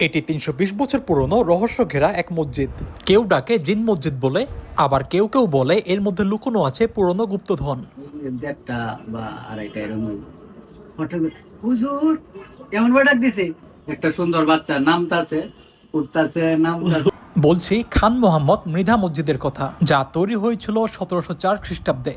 এটি তিনশো বিশ বছর পুরনো রহস্য ঘেরা এক মসজিদ। কেউ ডাকে জিন মসজিদ বলে আবার কেউ কেউ বলে এর মধ্যে লুকোনো আছে পুরনো গুপ্তধন। দেড়টা বা আড়াইটা এরকম। হঠাৎ হুজুর! এমন ডাক দিছে। একটা সুন্দর বাচ্চা নামতাছে উঠতাছে নামতাছে। বলছি খান মোহাম্মদ মৃধা মসজিদের কথা যা তৈরি হয়েছিল সতেরোশো চার খ্রিস্টাব্দে।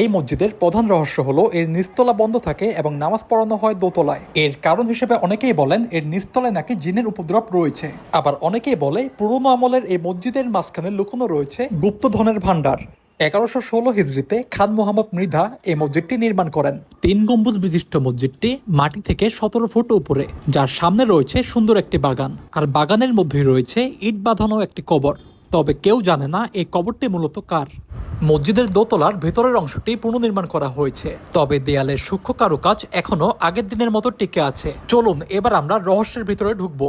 এই মসজিদের প্রধান রহস্য হলো, এর নিস্তলা বন্ধ থাকে এবং নামাজ পড়ানো হয় দোতলায়। এর কারণ হিসেবে অনেকেই বলেন, এর নিস্তলায় নাকি জিনের উপদ্রব রয়েছে। আবার অনেকেই বলে, পুরনো আমলের এই মসজিদের মাঝখানে লুকোনো রয়েছে গুপ্তধনের ভাণ্ডার। এগারোশো ষোলো হিজড়িতে খান মোহাম্মদ মৃধা এই মসজিদটি নির্মাণ করেন। তিন গম্বুজ বিশিষ্ট মসজিদটি মাটি থেকে সতেরো ফুট উপরে, যার সামনে রয়েছে সুন্দর একটি বাগান। আর বাগানের মধ্যেই রয়েছে ইট বাঁধানো একটি কবর। তবে কেউ জানে না এই কবরটি মূলত কার। মসজিদের দোতলার ভেতরের অংশটি পুনর্নির্মাণ করা হয়েছে। তবে দেয়ালের সূক্ষ্ম কারুকাজ এখনও আগের দিনের মতো টিকে আছে। চলুন এবার আমরা রহস্যের ভিতরে ঢুকবো।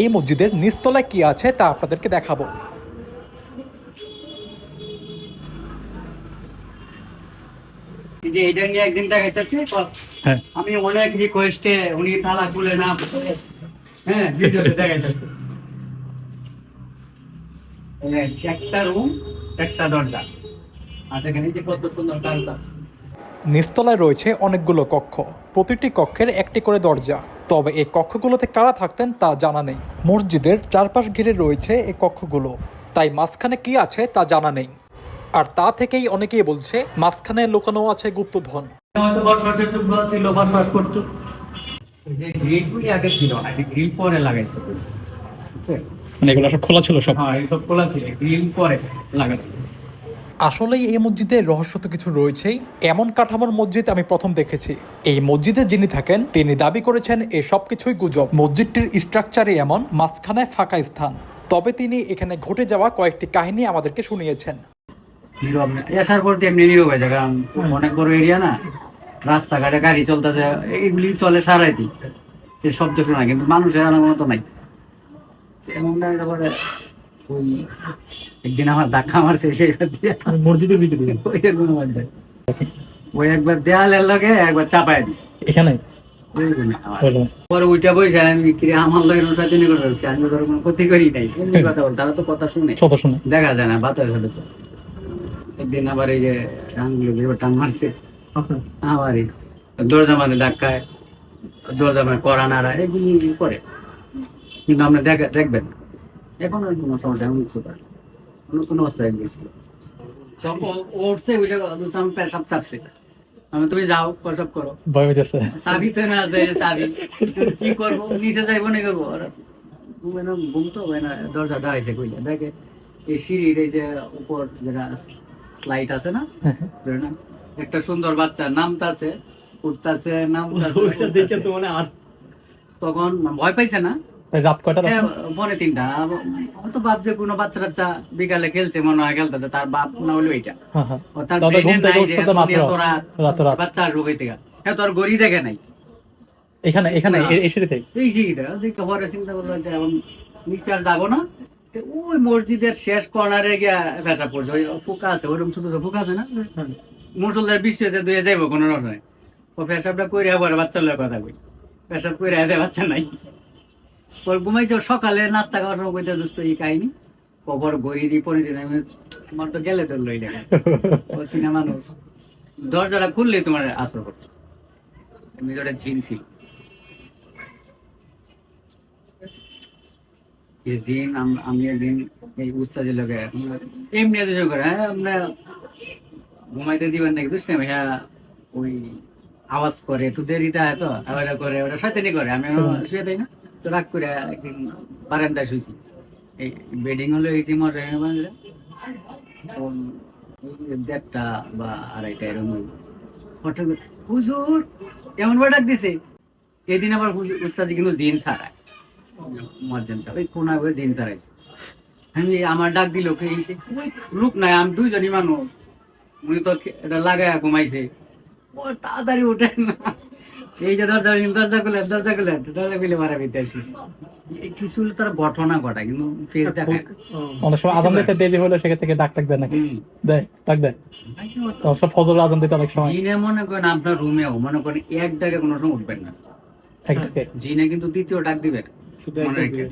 এই মসজিদের নিচতলায় কি আছে তা আপনাদেরকে দেখাবো। যে এটা নিয়ে একদিন দেখাইতেছে হ্যাঁ। আমি অনেক রিকোয়েস্টে উনি তালা খুলে না হ্যাঁ ভিডিওতে দেখাইতেছে। এই যে একটা রুম একটা দরজা। আর দেখেন এই যে কত সুন্দর কারুকাজ। নিচতলায় রয়েছে অনেকগুলো কক্ষ। প্রতিটি কক্ষের একটি করে দরজা। তবে এই কক্ষগুলোতে কারা থাকতেন তা জানা নেই। মসজিদের চারপাশ ঘিরে রয়েছে এই কক্ষগুলো। তাই মাঝখানে কি আছে তা জানা নেই। আর তা থেকেই অনেকেই বলছে মাঝখানে লুকানো আছে গুপ্তধন। হয়তো ছিল বসবাস করতো। যে গ্রিলগুলি আগে ছিল না গ্রিল পরে লাগাইছে। বুঝছেন? মানে এগুলো সব খোলা ছিল সব। হ্যাঁ এইসব খোলা ছিল গ্রিল পরে আসলেই এই মসজিদে রহস্য তো কিছু রয়েছেই। এমন কাঠামোর মসজিদ আমি প্রথম দেখেছি। এই মসজিদে যিনি থাকেন তিনি দাবি করেছেন এ সব কিছুই গুজব। মসজিদটির স্ট্রাকচারে এমন মাঝখানে ফাঁকা স্থান। তবে তিনি এখানে ঘটে যাওয়া কয়েকটি কাহিনী আমাদেরকে শুনিয়েছেন। নীরব। আসার পর এমনি নীরব হয়ে যায় কারণ অনেক বড় এরিয়া না রাস্তাঘাটে গাড়ি চলতেছে এগুলি চলে সারাইতি। যে শব্দ শোনা কিন্তু মানুষের আনার মতো নাই। এমন না তারপরে ওই একদিন আমার ধাক্কা মারছে সেই মসজিদের ভিতরে? এরকম ওই একবার দেয়ালের লগে একবার চাপায় দিছে। এখানে? পরে উইটা বসে আমি কি আমার লগে সাথে নিয়ে করে আমি ধরো কোনো ক্ষতি করি নাই এমনি কথা বল তারা তো কথা শুনে। কথা শুনে। দেখা যায় না বাতাস সাথে চলে। একদিন আবার এই যে মারছে আবার দরজা মাঝে ধাক্কায় দরজা মানে করা নাড়া এগুলি করে কিন্তু আপনি দেখা- দেখবেন। এখন আর কোনো সমস্যা এমন কিছু করে না। অন্য কোনো অবস্থায় গেছিল তখন ও- ও ওইটা আমি পেশাব চাপছে। আমি তুমি যাও করো। ভয় হইতেছে চাবি তো না চাবি। কি করব? নিচে যাইবো না করব? না ঘুম তো হয় না। দরজা দাঁড়াইছে কইলে। দেখে এই সিঁড়ির এই যে উপর যেটা স্লাইড আছে না ধরে না একটা সুন্দর বাচ্চা নামতাছে উঠতাছে নামতাছে তখন ভয় পাইছে না? রাত কয়টা এ, পরে তিনটা। হয়তো ভাবছে কোনো বাচ্চা টাচ্চা বিকালে খেলছে মনে হয় খেলতেছে তার বাপ না হলো তার যে রাত রাত। বাচ্চা আসব কই থেকে? হ্যাঁ তোর গড়ি দেখে নাই? এখানে এখানে এই সিঁড়িতে এই সিঁড়িটা দেখে পরে চিন্তা করল যে এখন নিচে আর যাব না। ওই মসজিদের শেষ কর্নারে গিয়া ভেসা পড়ছে। ওই ফুকা আছে ওইরকম ছোট ছোট ফুকা আছে না? মুসলদের বৃষ্টিতে দুয়ে যাইবো কোনো রকমে। ও পেশাবটা কইরা পরে বাচ্চা লোক কথা কই। পেশাব কইরা দেয় বাচ্চা নাই। পরে সকালে নাস্তা খাওয়ার সময় কইতে, দোস্ত, এই কাহিনী কবর গড়ি দি পরে দিন আমি তোমার তো গেলে তোর লই দেখা চিনা মানুষ দরজাটা খুললেই তোমার আসর করতো এমনি ওটা চিনছি আমি একদিন এই উৎসাহের লোকে এমনি এত করে হ্যাঁ আমরা ঘুমাইতে দিবেন নাকি? বুঝতে হ্যাঁ ওই আওয়াজ করে, একটু দেরিতে হয় তো আবার করে, ওটা শয়তানি করে। আমি দেই না। রাগ করে একদিন বারান্দায় শুয়েছি এই বেডিং হলো এই মজা বাজলে দেড়টা বা আড়াইটা এরকম। হঠাৎ হুজুর এমন ডাক দিছে? এদিন আবার উস্তাজি কিন্তু জিন ছাড়ায়। মজ্জান ওই কোনা করে জিন ছাড়াইছে। আমি আমার ডাক দিল, কে এসে লোক নাই, আমি দুইজনই মানুষ। উনি তো এটা লাগায় ঘুমাইছে। ও, তাড়াতাড়ি ওঠে না। এই যে দরজা দরজা খুলে দরজা খুলে দরজা খুলে মারা ভিতরে আসিস। কিছু তার ঘটনা ঘটায় কিন্তু ফেস দেখায়। অনেক সময় আজান দিতে দেরি হলে সেক্ষেত্রে ডাক টাক দেয় নাকি? দেয় ডাক দেয়। সব ফজর আজান দিতে অনেক সময়। জিনে মনে করেন আপনার রুমেও মনে করেন এক ডাকে কোনো সময় উঠবেন না। জিনে কিন্তু দ্বিতীয় ডাক দিবেন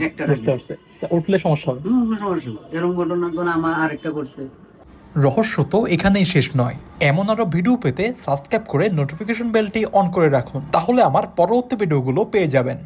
একটা ডাক। বুঝতে পারছি। উঠলে সমস্যা হবে। সমস্যা। এরকম ঘটনা তো আমার আরেকটা করছে। রহস্য তো এখানেই শেষ নয়। এমন আরও ভিডিও পেতে সাবস্ক্রাইব করে নোটিফিকেশন বেলটি অন করে রাখুন। তাহলে আমার পরবর্তী ভিডিওগুলো পেয়ে যাবেন।